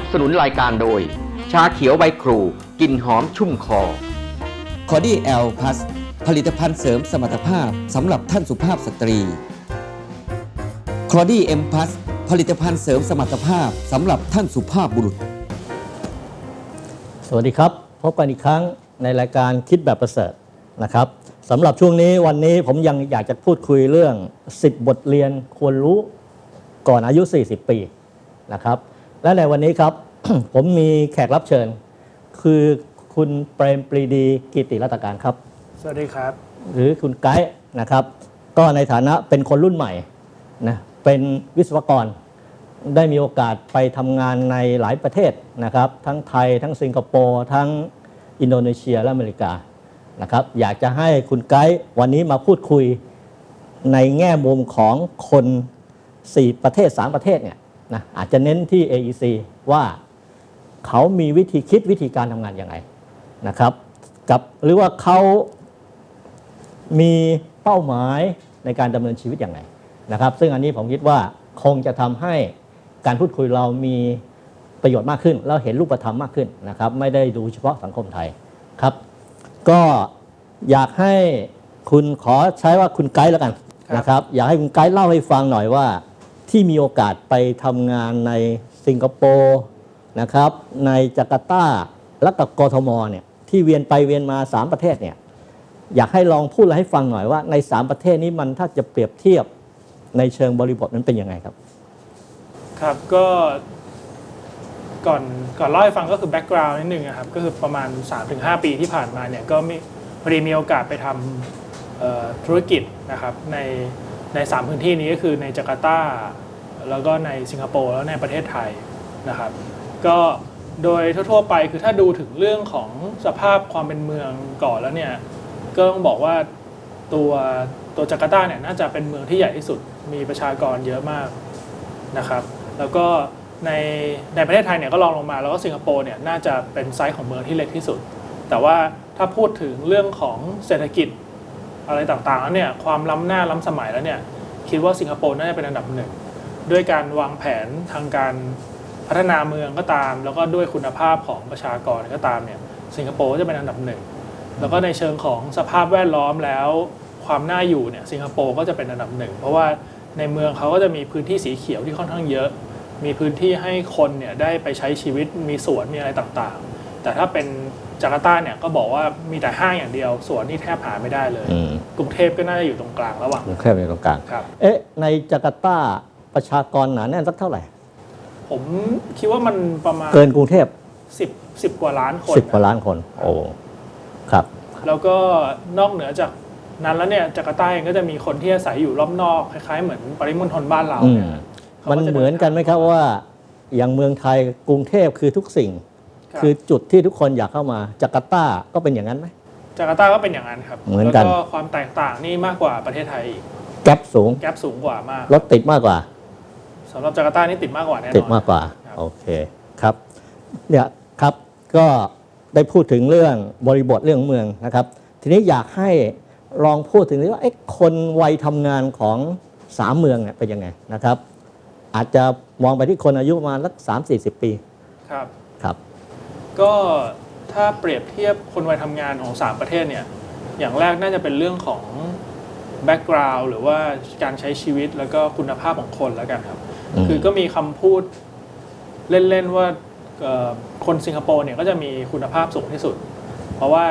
นับสนุนรายการโดย ชาเขียวใบครูกลิ่นหอมชุ่มคอ คอดี้แอลพลัสผลิตภัณฑ์เสริมสมรรถภาพสำหรับท่านสุภาพสตรี คอดี้เอ็มพลัสผลิตภัณฑ์เสริมสมรรถภาพสำหรับท่านสุภาพบุรุษ สวัสดีครับ พบกันอีกครั้งในรายการคิดแบบประเสริฐนะครับสำหรับช่วงนี้วันนี้ผมยังอยากจะพูดคุยเรื่อง 10 บทเรียนควรรู้ก่อนอายุ 40 ปีนะครับ และในวันนี้ครับ ผมมีแขกรับเชิญ คือคุณเปรมปรีดีกิติรัตการครับ สวัสดีครับ หรือคุณไกด์นะครับ ก็ในฐานะเป็นคนรุ่นใหม่นะเป็นวิศวกร ได้มีโอกาสไปทำงานในหลายประเทศนะครับ ทั้งไทย ทั้งสิงคโปร์ทั้งอินโดนีเซียและอเมริกานะครับ อยากจะให้คุณไกด์วันนี้มาพูดคุยในแง่มุมของคน 4 ประเทศ 3 ประเทศเนี่ย นะอาจจะเน้นที่ AEC ว่าเขามีวิธีคิดวิธีการทำงานยังไงนะครับกับหรือว่าเขามีเป้าหมายในการดำเนินชีวิตอย่างไรนะครับ ซึ่งอันนี้ผมคิดว่าคงจะทำให้การพูดคุยเรามีประโยชน์มากขึ้นแล้วเห็นรูปธรรมมากขึ้นนะครับ ไม่ได้ดูเฉพาะสังคมไทยครับ ก็อยากให้คุณขอใช้ว่าคุณไกด์แล้วกันนะครับ อยากให้คุณไกด์เล่าให้ฟังหน่อยว่า ที่มีโอกาสไปทำงานในสิงคโปร์นะครับในจาการ์ตาและกับกทมเนี่ยที่เวียนไปเวียนมา 3 ประเทศเนี่ยอยากให้ลองพูดอะไรให้ฟังหน่อยว่าใน 3 ประเทศนี้มันถ้าจะเปรียบเทียบในเชิงบริบทนั้นเป็นยังไงครับ ครับก็ก่อนก่อนเล่าให้ฟังก็คือแบ็กกราวน์นิดนึงนะครับก็คือประมาณ 3-5 ปีที่ผ่านมาเนี่ยก็มีพอดีมีโอกาสไปทำธุรกิจนะครับใน ในสามพื้นที่นี้ก็คือในจาการ์ตา แล้วก็ในสิงคโปร์แล้วในประเทศไทยนะครับก็โดยทั่วๆไปคือถ้าดูถึงเรื่องของสภาพความเป็นเมืองก่อนแล้วเนี่ยก็ต้องบอกว่าตัวตัวจาการ์ตาเนี่ยน่าจะเป็นเมืองที่ใหญ่ที่สุดมีประชากรเยอะมากนะครับแล้วก็ในในประเทศไทยเนี่ยก็ลองลงมาแล้วก็สิงคโปร์เนี่ยน่าจะเป็นไซส์ของเมืองที่เล็กที่สุด แต่ว่าถ้าพูดถึงเรื่องของเศรษฐกิจ อะไรต่างๆแล้วเนี่ยความล้ำหน้าล้ำสมัยแล้วเนี่ยคิดว่าสิงคโปร์น่าจะเป็นอันดับหนึ่งด้วยการวางแผนทางการพัฒนาเมืองก็ตาม แล้วก็ด้วยคุณภาพของประชากรก็ตามเนี่ยสิงคโปร์จะเป็นอันดับหนึ่งแล้วก็ในเชิงของสภาพแวดล้อมแล้วความน่าอยู่เนี่ยสิงคโปร์ก็จะเป็นอันดับหนึ่งเพราะว่าในเมืองเขาก็จะมีพื้นที่สีเขียวที่ค่อนข้างเยอะ มีพื้นที่ให้คนเนี่ยได้ไปใช้ชีวิตมีสวนมีอะไรต่างๆ แต่ถ้าเป็นจาการ์ตาเนี่ยก็บอกว่ามีแต่ห้างอย่างเดียว สวนนี่แทบหาไม่ได้เลย อืม กรุงเทพก็น่าจะอยู่ตรงกลางระหว่างกรุงเทพในตรงกลาง ครับ เอ๊ะ ในจาการ์ตาประชากรหนาแน่นสักเท่าไหร่ ผมคิดว่ามันประมาณเกินกรุงเทพสิบสิบกว่าล้านคนสิบกว่าล้านคน โอ้ ครับ แล้วก็นอกเหนือจากนั้นแล้วเนี่ยจาการ์ตาเองก็จะมีคนที่อาศัยอยู่รอบนอกคล้ายๆเหมือนปริมณฑลบ้านเราอืเนี่ยมขามันก็จะเหมือนกันไหมครับว่า อย่างเมืองไทยกรุงเทพคือทุกสิ่งรับ คือจุดที่ทุกคนอยากเข้ามาจาการ์ตาก็เป็นอย่างนั้นไหมจาการ์ตาก็เป็นอย่างนั้นครับเหมือนกันแล้วก็ความแตกต่างนี่มากกว่าประเทศไทยอีกแก๊ปสูงแกลบสูงกว่ามากรถติดมากกว่าสำหรับจาการ์ตานี่ติดมากกว่าแน่นอนติดมากกว่าครับโอเคครับเนี่ยครับก็ได้พูดถึงเรื่องบริบทเรื่องเมืองนะครับ ทีนี้อยากให้ลองพูดถึงว่าไอ้คนวัยทำงานของสามเมืองเนี่ยเป็นยังไงนะครับ อาจจะมองไปที่คนอายุประมาณสักสามสี่สิบปี ครับ ครับ ก็ถ้าเปรียบเทียบคนวัยทำงานของ 3 ประเทศเนี่ย อย่างแรกน่าจะเป็นเรื่องของแบ็กกราว n d หรือว่าการใช้ชีวิตแล้วก็คุณภาพของคนแล้วกันครับอืมคือก็มีคำพูดเล่น ๆ ว่าเอ่อคนสิงคโปร์เนี่ยก็จะมีคุณภาพสูงที่สุด เพราะว่า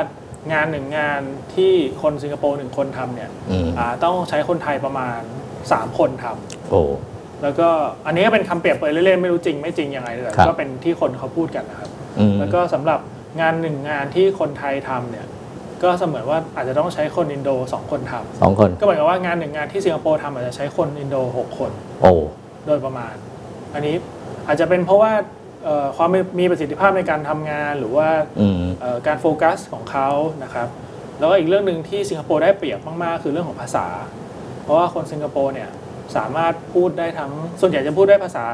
งานหนึ่งงานที่คนสิงคโปร์หนึ่งคนทำเนี่ยอืมอ่าต้องใช้คนไทยประมาณ 3 คนทำโอ้แล้วก็อันนี้ก็เป็นคำเปรียบเปรยเล่นๆไม่รู้จริงไม่จริงยังไงแต่ครับก็เป็นที่คนเขาพูดกันนะครับ อืม แล้วก็สำหรับงานหนึ่งงานที่คนไทยทำเนี่ย ก็เสมือนว่าอาจจะต้องใช้คนอินโดสองคนทำสองคน ก็เหมือนกับว่างานหนึ่งงานที่สิงคโปร์ทำอาจจะใช้คนอินโดหกคน โอ้ โดยประมาณ อันนี้อาจจะเป็นเพราะว่าเอ่อความมีมีประสิทธิภาพในการทำงานหรือว่าอืม เอ่อการโฟกัสของเขานะครับ แล้วก็อีกเรื่องหนึ่งที่สิงคโปร์ได้เปรียบมากๆ คือเรื่องของภาษา เพราะว่าคนสิงคโปร์เนี่ยสามารถพูดได้ทั้งส่วนใหญ่จะพูดได้ภาษา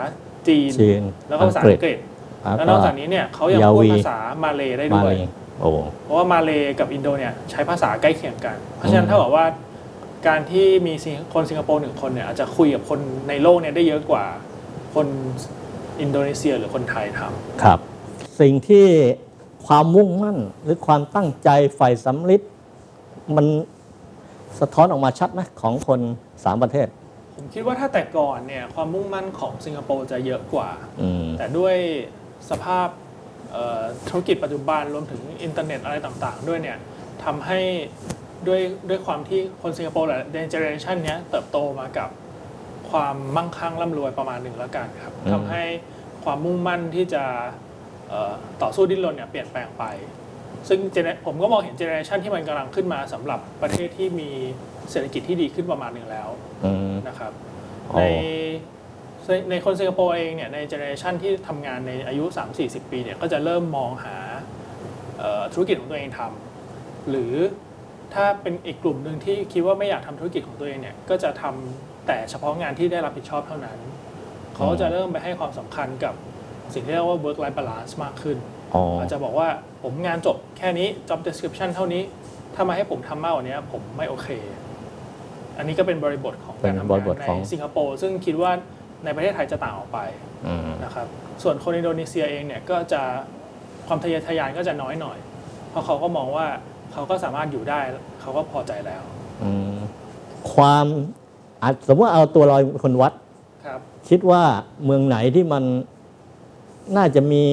จีน จีนแล้วก็ภาษาอังกฤษ แล้วนอกจากนี้เนี่ยเขายังพูดยาวีภาษามาเลย์ได้มาด้วยเลยโอ้เพราะว่ามาเลย์กับอินโดเนี่ยใช้ภาษาใกล้เคียงกัน เพราะฉะนั้นเท่ากับว่าการที่มีสิงคนสิงคโปร์หนึ่งคนเนี่ยอาจจะคุยกับคนในโลกเนี่ยได้เยอะกว่าคนอินโดนีเซียหรือคนไทยทำครับ สิ่งที่ความมุ่งมั่นหรือความตั้งใจใฝ่สำลิดมันสะท้อนออกมาชัดไหมของคนสามประเทศ ผมคิดว่าถ้าแต่ก่อนเนี่ยความมุ่งมั่นของสิงคโปร์จะเยอะกว่าอืมแต่ด้วย สภาพเอ่อธุรกิจปัจจุบันรวมถึงอินเทอร์เน็ตอะไรต่างๆ ด้วยเนี่ยทำให้ด้วยด้วยความที่คนสิงคโปร์หลายเจเนอเรชันนี้ยเติบโตมากับความมั่งคั่งร่ำรวยประมาณหนึ่งแล้วกันครับอืมทำให้ความมุ่งมั่นที่จะเอ่อต่อสู้ดิ้นรนเนี่ยเปลี่ยนแปลงไป ซึ่ง gener- ผมก็มองเห็นเจเนอเรชันที่มันกำลังขึ้นมาสำหรับประเทศที่มีเศรษฐกิจที่ดีขึ้นประมาณหนึ่งแล้วอืมนะครับอ๋อใน ในในคนสิงคโปร์เองเนี่ยในเจเนอเรชันที่ทำงานในอายุ 3-40 ปีเนี่ยก็จะเริ่มมองหาเอ่อธุรกิจของตัวเองทำหรือถ้าเป็นอีกกลุ่มหนึ่งที่คิดว่าไม่อยากทำธุรกิจของตัวเองเนี่ยก็จะทำแต่เฉพาะงานที่ได้รับผิดชอบเท่านั้น เขาจะเริ่มไปให้ความสำคัญกับสิ่งที่เรียกว่า work life balance มากขึ้นอ๋ออาจจะบอกว่าผมงานจบแค่นี้ job description เท่านี้ ถ้ามาให้ผมทำมากกว่านี้ผมไม่โอเค อันนี้ก็เป็นบริบทของเป็การนทำบงาริบทนในของสิงคโปร์ซึ่งคิดว่า ในประเทศไทยจะต่างออกไปอืมนะครับส่วนคนอินโดนีเซียเองเนี่ยก็จะความทะเยอทะยานก็จะน้อยหน่อย เพราะเขาก็มองว่าเขาก็สามารถอยู่ได้เขาก็พอใจแล้วอืมความอาจสมมติว่าเอาตัวเราเป็นคนวัดครับคิดว่าเมืองไหนที่มันน่าจะมี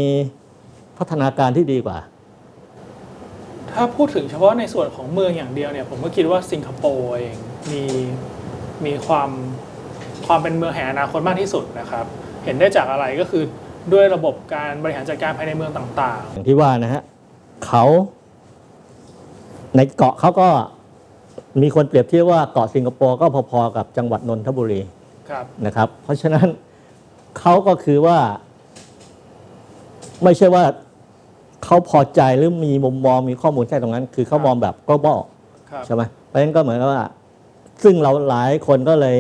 พัฒนาการที่ดีกว่า ถ้าพูดถึงเฉพาะในส่วนของเมืองอย่างเดียวเนี่ย ผมก็คิดว่าสิงคโปร์เองมีมีความ ความเป็นเมืองแห่งอนาคตมากที่สุดนะครับเห็นได้จากอะไรก็คือด้วยระบบการบริหารจัดการภายในเมืองต่างอย่างที่ว่านะฮะเขาในเกาะเขาก็มีคนเปรียบเทียบว่าเกาะสิงคโปร์ก็พอๆกับจังหวัดนนทบุรีๆครับ นะครับ เพราะฉะนั้นเขาก็คือว่า ไม่ใช่ว่าเขาพอใจหรือมีมุมมองมีข้อมูลแค่ตรงนั้น คือเขามองแบบ global ครับ ใช่ไหมเพราะฉะนั้นก็เหมือนกับว่า ซึ่งเราหลายคนก็เลย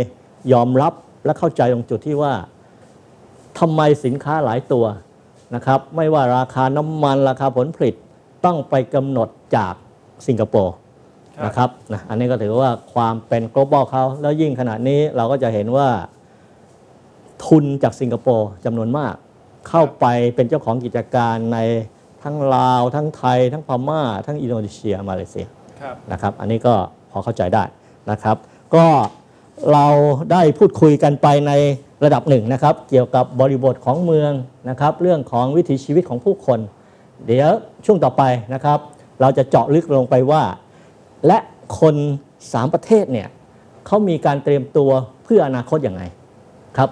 ยอมรับและเข้าใจตรงจุดที่ว่าทำไมสินค้าหลายตัวนะครับ ไม่ว่าราคาน้ำมันราคาผลผลิตต้องไปกำหนดจากสิงคโปร์ครับนะครับนะอันนี้ก็ถือว่าความเป็น global เขาแล้วยิ่งขณะนี้เราก็จะเห็นว่าทุนจากสิงคโปร์จำนวนมาก เข้าไปเป็นเจ้าของกิจการในทั้งลาว ทั้งไทย ทั้งพม่า ทั้งอินโดนีเซียมาเลเซียครับนะครับ อันนี้ก็พอเข้าใจได้นะครับ ก็ เราได้พูดคุยกันไปในระดับหนึ่งนะครับ เกี่ยวกับบริบทของเมืองนะครับ เรื่องของวิถีชีวิตของผู้คน เดี๋ยวช่วงต่อไปนะครับ เราจะเจาะลึกลงไปว่า และคนสามประเทศเนี่ยเขามีการเตรียมตัวเพื่ออนาคตอย่างไรครับ